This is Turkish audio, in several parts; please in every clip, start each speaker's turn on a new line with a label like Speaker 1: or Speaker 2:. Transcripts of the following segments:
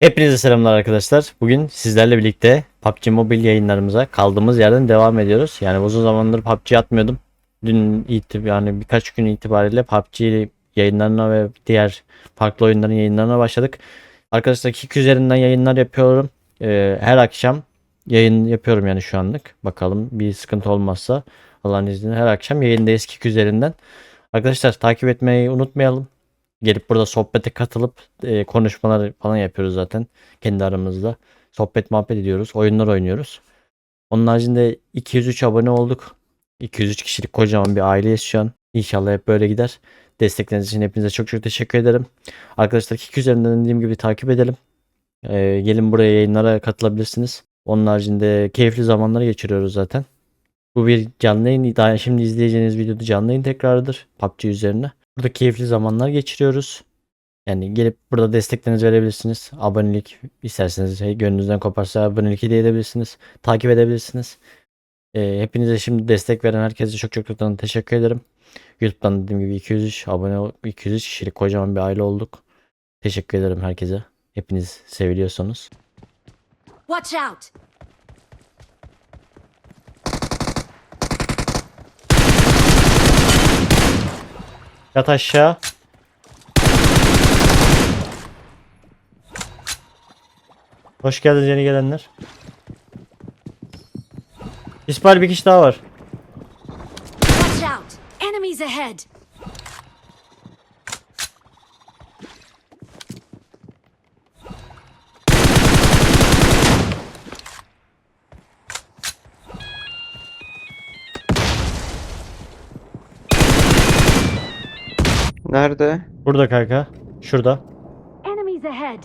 Speaker 1: Hepinize selamlar arkadaşlar. Bugün sizlerle birlikte PUBG Mobile yayınlarımıza kaldığımız yerden devam ediyoruz. Yani uzun zamandır PUBG atmıyordum. Dün itib yani birkaç gün itibariyle PUBG yayınlarına ve diğer farklı oyunların yayınlarına başladık. Arkadaşlar Kick üzerinden yayınlar yapıyorum. Ee, her akşam yayın yapıyorum yani şu anlık. Bakalım bir sıkıntı olmazsa Allah'ın izniyle her akşam yayındayız Kick üzerinden. Arkadaşlar takip etmeyi unutmayalım. Gelip burada sohbete katılıp e, konuşmalar falan yapıyoruz zaten kendi aramızda. Sohbet muhabbet ediyoruz. Oyunlar oynuyoruz. Onun haricinde 203 abone olduk. 203 kişilik kocaman bir aileyiz şu an. İnşallah hep böyle gider. Destekleriniz için hepinize çok çok teşekkür ederim. Arkadaşlar Kik üzerinden dediğim gibi takip edelim. E, gelin buraya yayınlara katılabilirsiniz. Onun haricinde keyifli zamanları geçiriyoruz zaten. Bu bir canlı yayın. Daha şimdi izleyeceğiniz videoda canlı yayın tekrarıdır. PUBG üzerine. Burada keyifli zamanlar geçiriyoruz. Yani gelip burada desteklerinizi verebilirsiniz. Abonelik isterseniz şey, gönlünüzden koparsa abonelik hediye edebilirsiniz. Takip edebilirsiniz. Ee, hepinize şimdi destek veren herkese çok çok çok teşekkür ederim. YouTube'dan dediğim gibi 203 abone 203 kişilik kocaman bir aile olduk. Teşekkür ederim herkese. Hepiniz seviliyorsunuz.
Speaker 2: Watch out!
Speaker 1: Yat aşağı. Hoş geldiniz yeni gelenler. İsmail bir kişi daha var.
Speaker 2: Watch out! Enemies ahead!
Speaker 3: Nerede?
Speaker 1: Burada kanka. Şurada.
Speaker 2: Enemies ahead!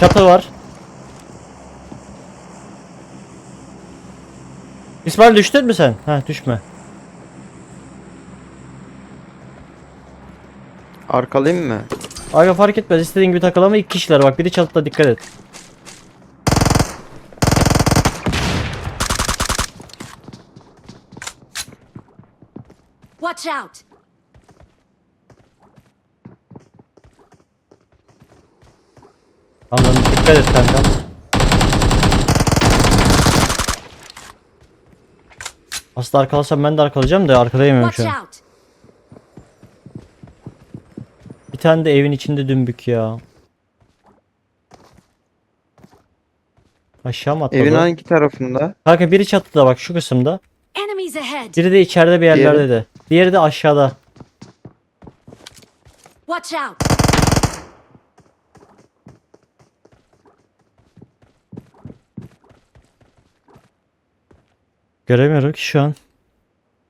Speaker 1: Çatı var. İsmail düştün mü sen? Ha düşme.
Speaker 3: Arkalayayım mı?
Speaker 1: Aga fark etmez istediğin gibi takıl ama iki kişiler bak biri çatıda dikkat et.
Speaker 2: Watch out!
Speaker 1: Tamam dikkat et kankam. Aslında arkalasam ben de arkalayacağım da arkalayamıyorum
Speaker 2: Watch
Speaker 1: şu an.
Speaker 2: out!
Speaker 1: Bir tane de evin içinde dümbük ya. Aşağı mı atladı?
Speaker 3: Evin hangi tarafında?
Speaker 1: Kanka biri çatıda bak şu kısımda.
Speaker 2: Enemies ahead!
Speaker 1: Biri de içeride bir yerlerde
Speaker 3: Diğeri?
Speaker 1: de. Diğeri de aşağıda.
Speaker 2: Watch out!
Speaker 1: Göremiyorum ki şu an.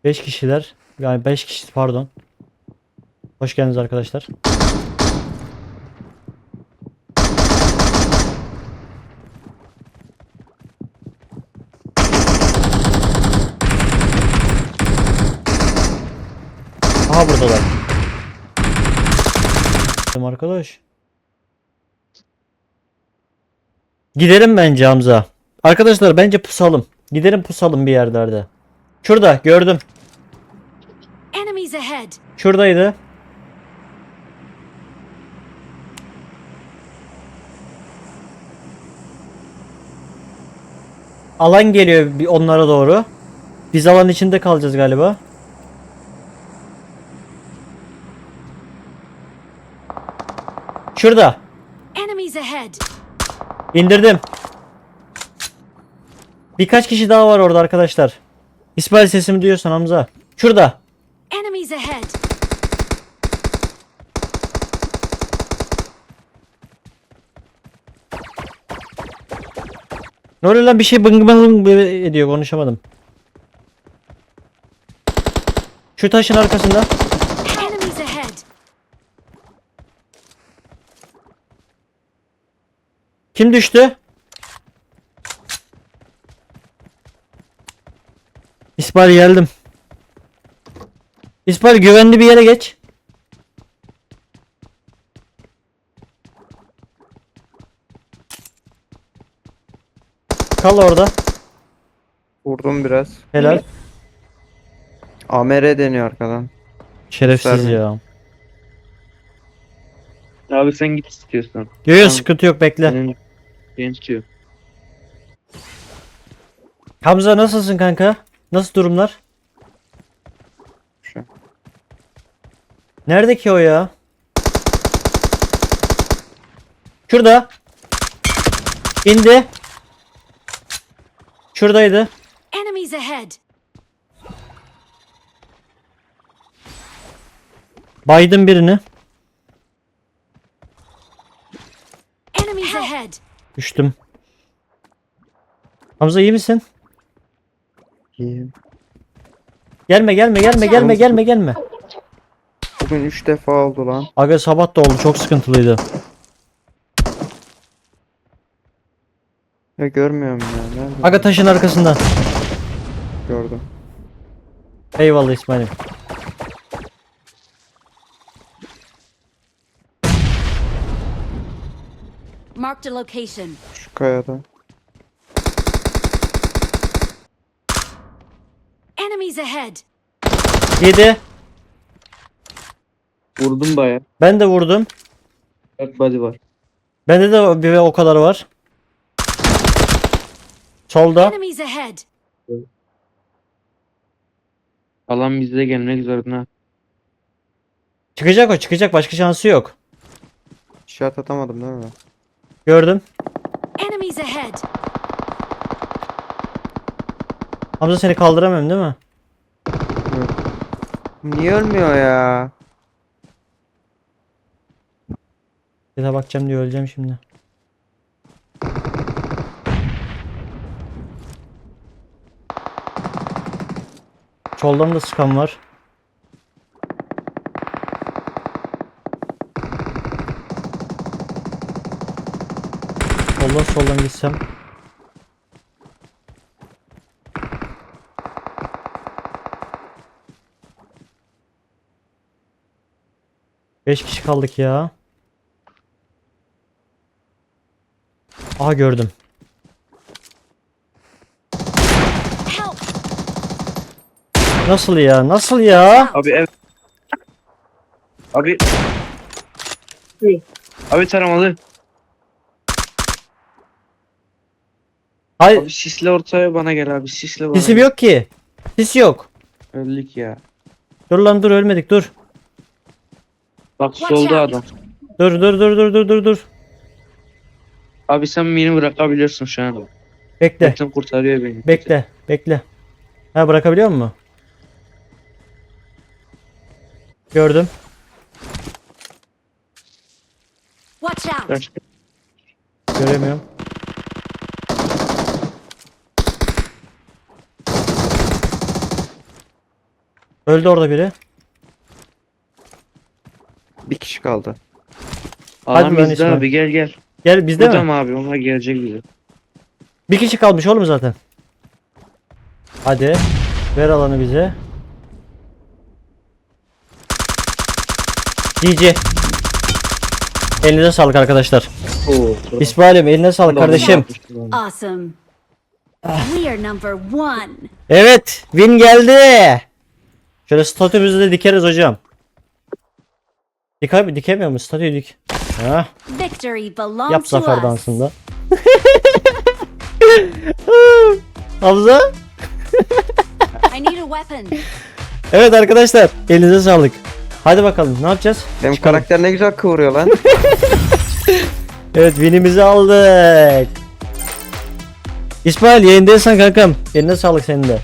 Speaker 1: 5 kişiler. Yani 5 kişi pardon. Hoş geldiniz arkadaşlar. Aha buradalar. Arkadaş. Gidelim bence Hamza. Arkadaşlar bence pusalım. Gidelim pusalım bir yerlerde. Şurada gördüm. Şuradaydı. Alan geliyor bir onlara doğru. Biz alan içinde kalacağız galiba. Şurada. İndirdim. Birkaç kişi daha var orada arkadaşlar. İsmail sesimi duyuyorsan Hamza. Şurada.
Speaker 2: Enemies ahead!
Speaker 1: Ne oluyor lan bir şey bıng bıng ediyor konuşamadım. Şu taşın arkasında. Kim düştü? İsmail geldim. İsmail güvenli bir yere geç. Kal orada.
Speaker 3: Vurdum biraz.
Speaker 1: Helal.
Speaker 3: AMR deniyor arkadan.
Speaker 1: Şerefsiz
Speaker 3: Gösterme.
Speaker 1: ya.
Speaker 4: Abi sen git istiyorsan.
Speaker 1: Yok yok
Speaker 4: Tamam.
Speaker 1: sıkıntı yok bekle.
Speaker 4: Benim ben tutuyor.
Speaker 1: Hamza nasılsın kanka? Nasıl durumlar?
Speaker 3: Şu.
Speaker 1: Nerede ki o ya? Şurada. İndi. Şuradaydı.
Speaker 2: Enemies ahead!
Speaker 1: Baydım birini.
Speaker 2: Enemies ahead!
Speaker 1: Düştüm. Hamza iyi misin?
Speaker 3: İyiyim.
Speaker 1: Gelme gelme gelme gelme gelme gelme.
Speaker 3: Bugün 3 defa oldu lan.
Speaker 1: Aga sabah da oldu çok sıkıntılıydı.
Speaker 3: Ya görmüyorum ya. Nerede?
Speaker 1: Aga taşın arkasından.
Speaker 3: Gördüm.
Speaker 1: Eyvallah İsmail'im.
Speaker 2: Marked a location.
Speaker 3: Şu kayada.
Speaker 2: Enemies ahead!
Speaker 1: 7.
Speaker 4: Vurdum baya.
Speaker 1: Ben de vurdum.
Speaker 4: Bak body var.
Speaker 1: Bende de bir ve o kadar var. Solda.
Speaker 2: Enemies ahead!
Speaker 4: Alan bizde gelmek zorunda.
Speaker 1: Çıkacak o çıkacak başka şansı yok.
Speaker 3: İşaret atamadım değil mi?
Speaker 1: Gördüm.
Speaker 2: Enemies ahead!
Speaker 1: Hamza seni kaldıramıyorum değil mi?
Speaker 3: Niye ölmüyor ya?
Speaker 1: Bir de bakacağım diye öleceğim şimdi. Soldan da sıkan var. Soldan soldan gitsem. Beş kişi kaldık ya. Aha gördüm. Nasıl ya? Nasıl ya?
Speaker 4: Abi ev. Abi. Abi taramalı.
Speaker 1: Hayır,
Speaker 4: Abi sisle ortaya bana gel abi sisle bana.
Speaker 1: sesim
Speaker 4: gel.
Speaker 1: yok ki. Sis yok.
Speaker 4: Öldük ya.
Speaker 1: Dur lan dur ölmedik dur.
Speaker 4: Bak solda adam.
Speaker 1: Dur dur dur dur dur dur dur.
Speaker 4: Abi sen beni bırakabiliyorsun şu an.
Speaker 1: Bekle.
Speaker 4: Metin kurtarıyor beni.
Speaker 1: Bekle. Bekle. Ha bırakabiliyor musun? Gördüm.
Speaker 2: Watch out!
Speaker 4: Kaç-
Speaker 1: Göremiyorum. Öldü orada biri.
Speaker 3: Bir kişi kaldı.
Speaker 1: Hadi lan
Speaker 4: bizde
Speaker 1: İsmail.
Speaker 4: abi gel gel.
Speaker 1: Gel bizde
Speaker 4: Burada
Speaker 1: mi?
Speaker 4: mı abi? Onlar gelecek bize.
Speaker 1: Bir kişi kalmış oğlum zaten. Hadi. Ver alanı bize. GG. Elinize sağlık arkadaşlar.
Speaker 4: Oo.
Speaker 1: İsmail'im eline sağlık kardeşim.
Speaker 2: Awesome! We are number one!
Speaker 1: Evet. Win geldi. Şöyle statümüzü de dikeriz hocam. Dik abi dikemiyor mu? Statüyü dik. Hah,
Speaker 2: Victory belongs
Speaker 1: yap
Speaker 2: to
Speaker 1: zafer
Speaker 2: us!
Speaker 1: dansında. Hamza.
Speaker 2: I need a weapon!
Speaker 1: Evet arkadaşlar elinize sağlık. Hadi bakalım ne yapacağız?
Speaker 3: Benim
Speaker 1: Çıkalım.
Speaker 3: karakter ne güzel kıvırıyor lan.
Speaker 1: Evet winimizi aldık. İsmail yayındaysan kankam. Eline sağlık senin de.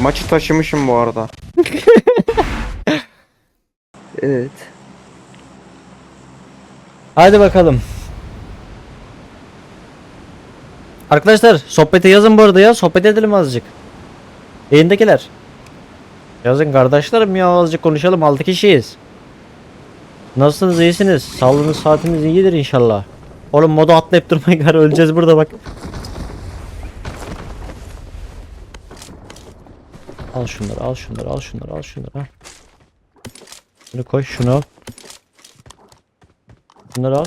Speaker 3: Maçı taşımışım bu arada. evet.
Speaker 1: Hadi bakalım. Arkadaşlar sohbete yazın bu arada ya. Sohbet edelim azıcık. Yayındakiler. Yazın kardeşlerim ya azıcık konuşalım. 6 kişiyiz. Nasılsınız iyisiniz? Sağlığınız saatiniz iyidir inşallah. Oğlum modu atlayıp durmayın gar öleceğiz burada bak. Al şunları al şunları al şunları al şunları al. Şunu koy şunu al. Bunları al.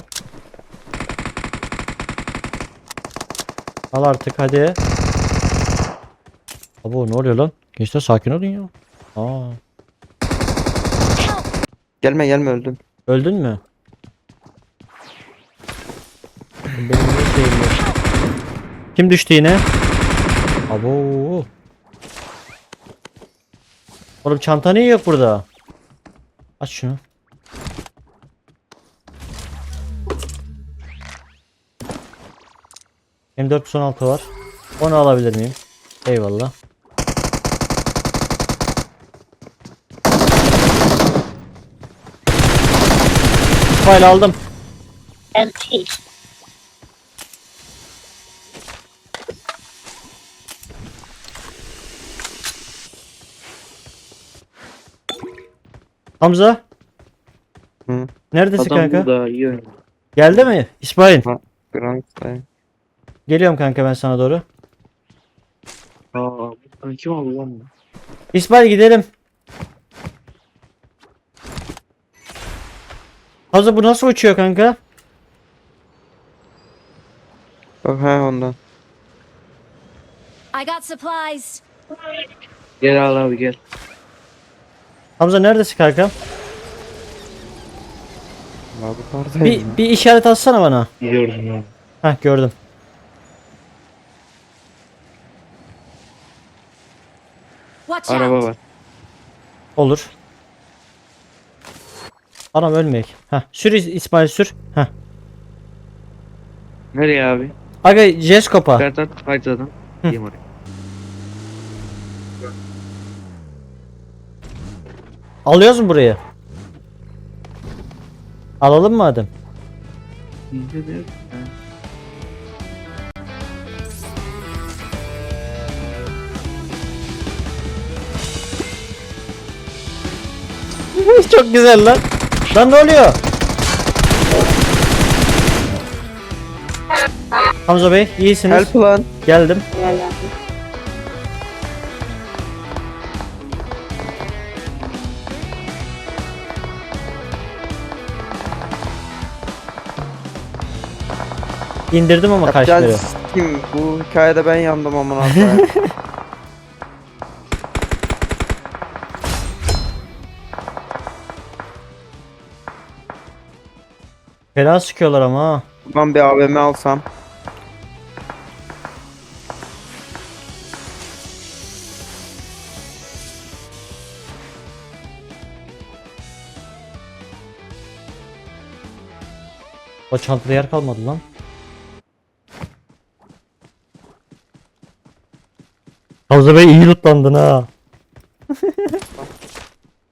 Speaker 1: Al artık hadi. Abo ne oluyor lan? Gençler sakin olun ya. Aa.
Speaker 3: Gelme gelme öldüm.
Speaker 1: Öldün mü? Benim ne şeyim yok. Kim düştü yine? Abo. Oğlum çanta niye yok burada? Aç şunu. M416 var. Onu alabilir miyim? Eyvallah. File aldım.
Speaker 5: Empty.
Speaker 1: Hamza.
Speaker 3: Hı.
Speaker 1: Neredesin
Speaker 4: Adam
Speaker 1: kanka?
Speaker 4: burada iyi oynuyor.
Speaker 1: Geldi mi? İsmail.
Speaker 3: Grand'dayım.
Speaker 1: Geliyorum kanka ben sana doğru.
Speaker 4: Aa, kim aldı lan bu?
Speaker 1: İsmail gidelim. Hamza bu nasıl uçuyor kanka?
Speaker 3: Bak ha ondan.
Speaker 2: I got supplies.
Speaker 4: Gel al abi gel.
Speaker 1: Hamza neredesin kanka?
Speaker 3: Abi.
Speaker 1: Bir, bir işaret atsana bana.
Speaker 4: Gidiyorum ya.
Speaker 1: Heh gördüm.
Speaker 2: Watch
Speaker 4: Araba
Speaker 2: out.
Speaker 4: var.
Speaker 1: Olur. Anam ölmeyek. Heh sür İs- İsmail sür. Heh.
Speaker 4: Nereye abi?
Speaker 1: Aga Jeskop'a.
Speaker 4: Bertat haritadan. Gideyim oraya.
Speaker 1: Alıyoruz mu burayı? Alalım mı Adem?
Speaker 4: Nerede? Ha.
Speaker 1: Çok güzel lan. Lan ne oluyor? Hamza Bey iyisiniz.
Speaker 3: Help lan.
Speaker 1: Geldim. İndirdim ama kaçları.
Speaker 3: Kim? Bu hikayede ben yandım amına koyayım.
Speaker 1: Fena sıkıyorlar ama ha.
Speaker 3: Ben bir AVM alsam.
Speaker 1: O çantada yer kalmadı lan. Hamza Bey iyi lootlandın ha.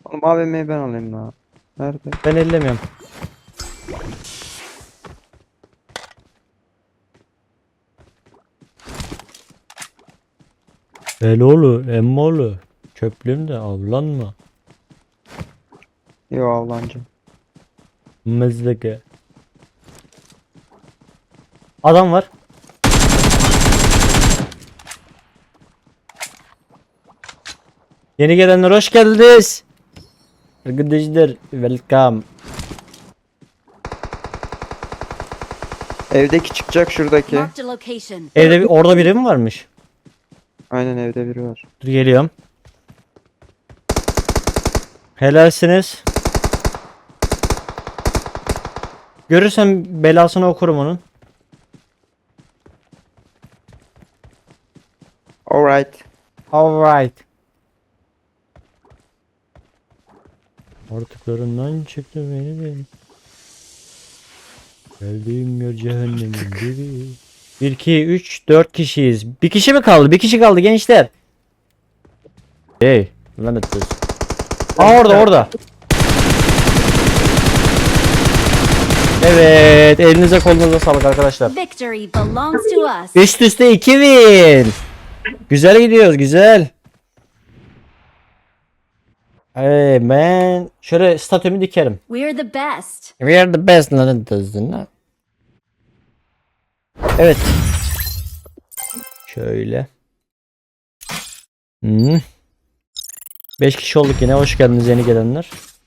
Speaker 3: Oğlum AVM'yi ben alayım daha. Nerede?
Speaker 1: Ben ellemiyorum. Eloğlu, emmoğlu. Köplüm de avlanma.
Speaker 3: Yo avlancı.
Speaker 1: Mızlıkı. Adam var. Yeni gelenler hoş geldiniz. Arkadaşlar welcome.
Speaker 3: Evdeki çıkacak şuradaki.
Speaker 2: Marked a location.
Speaker 1: Evde bir, orada biri mi varmış?
Speaker 3: Aynen evde biri var.
Speaker 1: Dur geliyorum. Helalsiniz. Görürsem belasını okurum onun.
Speaker 3: Alright.
Speaker 1: Alright. Artıklarından çıktı beni beni. Geldiğim yer cehennemin dibi. 1, 2, 3, 4 kişiyiz. Bir kişi mi kaldı? Bir kişi kaldı gençler. Hey, lanet olsun. Aa orada orada. Evet, elinize kolunuza sağlık arkadaşlar.
Speaker 2: Victory belongs to us.
Speaker 1: Üst üste 2000. Güzel gidiyoruz güzel. Hey ben şöyle statümü dikerim.
Speaker 2: We're the best.
Speaker 1: We are the best lanet olsun. Evet. Şöyle. Hmm. 5 kişi olduk yine. Hoş geldiniz yeni gelenler.